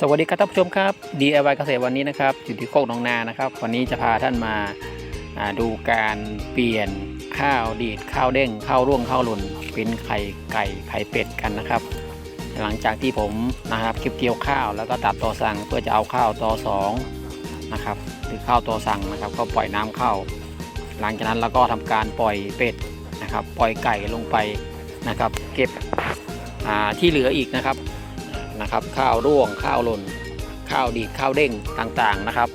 สวัสดีครับท่านผู้ชมครับ DIY เกษตรวันนี้นะครับอยู่ที่โคกหนองนานะครับ วันนี้จะพาท่านมาดูการเปลี่ยนข้าวดีดข้าวเด้งข้าวร่วงข้าวหล่นเป็นไข่ไก่ไข่เป็ดกันนะครับ หลังจากที่ผมนะครับเก็บเกี่ยวข้าวแล้วก็ตัดตอสั่งเพื่อจะเอาข้าวตอสองนะครับหรือข้าวตอสั่งนะครับ ก็ปล่อยน้ำเข้า หลังจากนั้นเราก็ทำการปล่อยเป็ดนะครับ ปล่อยไก่ลงไปนะครับ เก็บที่เหลืออีกนะครับ นะครับ ข้าวร่วง ข้าวหล่น ข้าวดีดข้าวเด้งต่างๆนะครับ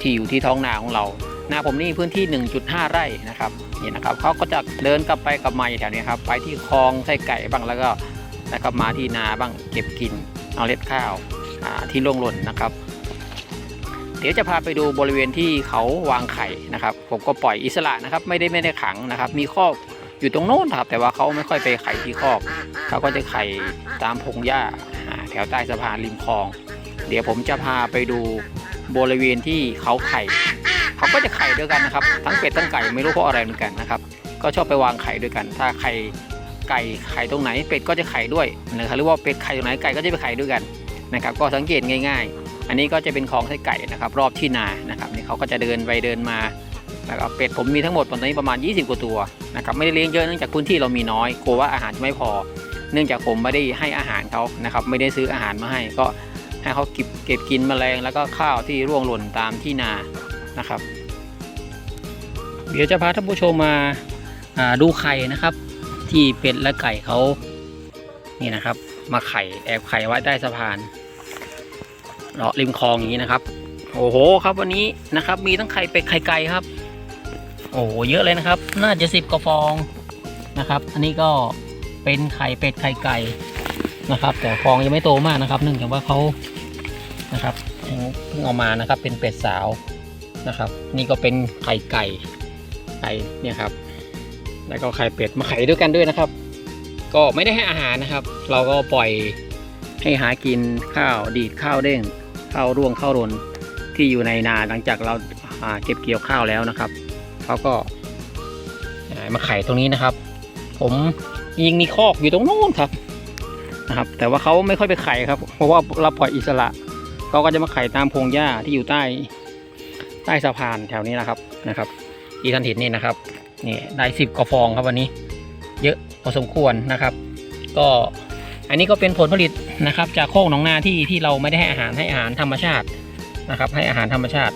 ที่อยู่ที่ท้องนาของเรา นาผมนี่พื้นที่ 1.5 ไร่นะครับนี่นะครับเขาก็จะเดินกลับไปกลับมาอยู่แถวนี้ครับไปที่คลองไส้ไก่บ้างแล้วก็แล้วก็มาที่นาบ้างเก็บกินเอาเล็ดข้าวที่ร่วงหล่นนะครับ เดี๋ยวจะพาไปดูบริเวณที่เขาวางไข่นะครับ ผมก็ปล่อยอิสระนะครับ ไม่ได้ไม่ได้ขังนะครับ มีคอกอยู่ตรงโน้นครับ แต่ว่าเขาไม่ค่อยไปไข่ที่คอกเขาก็จะไข่ตามพงหญ้า แถวใต้สะพานริมคลอง เดี๋ยวผมจะพาไปดูบริเวณที่เขาไข่เขาก็จะไข่ด้วยกันนะครับ ทั้งเป็ดทั้งไก่ไม่รู้เพราะอะไรเหมือนกันนะครับก็ชอบไปวางไข่ด้วยกัน ถ้าไข่ไก่ไข่ตรงไหนเป็ดก็จะไข่ด้วยนะครับหรือว่าเป็ดไข่ตรงไหนไก่ก็จะไปไข่ด้วยกันนะครับ ก็สังเกตง่าย ๆ อันนี้ก็จะเป็นคลองไส้ไก่นะครับ รอบที่นานะครับนี่เขาก็จะเดินไปเดินมานะครับเป็ดผมมีทั้งหมดตอนนี้ประมาณ 20 กว่าตัวนะครับไม่ได้เลี้ยงเยอะเนื่องจากพื้นที่เรามีน้อยกลัวว่าอาหารจะไม่พอ เนื่องจากผมไม่ได้ให้อาหารเขานะครับไม่ได้ซื้ออาหารมาให้ ก็ให้เขาเก็บเก็บกินแมลงแล้วก็ข้าวที่ร่วงหล่นตามที่นานะครับ เดี๋ยวจะพาท่านผู้ชมมาาดูไข่นะครับ ที่เป็ดและไก่เขานี่นะครับ มาไข่แอบไข่ไว้ใต้สะพานเลาะริมคลองอย่างนี้นะครับ โอ้โหครับวันนี้นะครับ มีทั้งไข่เป็ดไข่ไก่ครับ โอ้โหเยอะเลยนะครับ น่าจะสิบกว่าฟองนะครับ อันนี้ก็ เป็นไข่เป็ดไข่ไก่นะครับ แต่ฟองยังไม่โตมากนะครับเนื่องจากว่าเขานะครับเพิ่งเอามานะครับ เป็นเป็ดสาวนะครับ นี่ก็เป็นไข่ไก่ไก่เนี่ยครับ แล้วก็ไข่เป็ดมาไข่ด้วยกันด้วยนะครับ ก็ไม่ได้ให้อาหารนะครับ เราก็ปล่อยให้หากินข้าวดีดข้าวเด้งข้าวร่วงข้าวรนที่อยู่ในนาหลังจากเราอ่าเก็บเกี่ยวข้าวแล้วนะครับเขาก็มาไข่ตรงนี้นะครับ ผม ยิงมีคอกอยู่ตรงโน้นครับนะครับ แต่ว่าเขาไม่ค่อยไปไข่ครับ เพราะว่าเราปล่อยอิสระเขาก็จะมาไข่ตามพงหญ้าที่อยู่ใต้ใต้สะพานแถวนี้นะครับนะครับที่ท่านเห็นนี่นะครับนี่ได้สิบกว่าฟองครับวันนี้ เยอะพอสมควรนะครับ ก็อันนี้ก็เป็นผลผลิตนะครับ จากโคกหนองนาที่ที่เราไม่ได้ให้อาหารให้อาหารธรรมชาตินะครับ ให้อาหารธรรมชาติ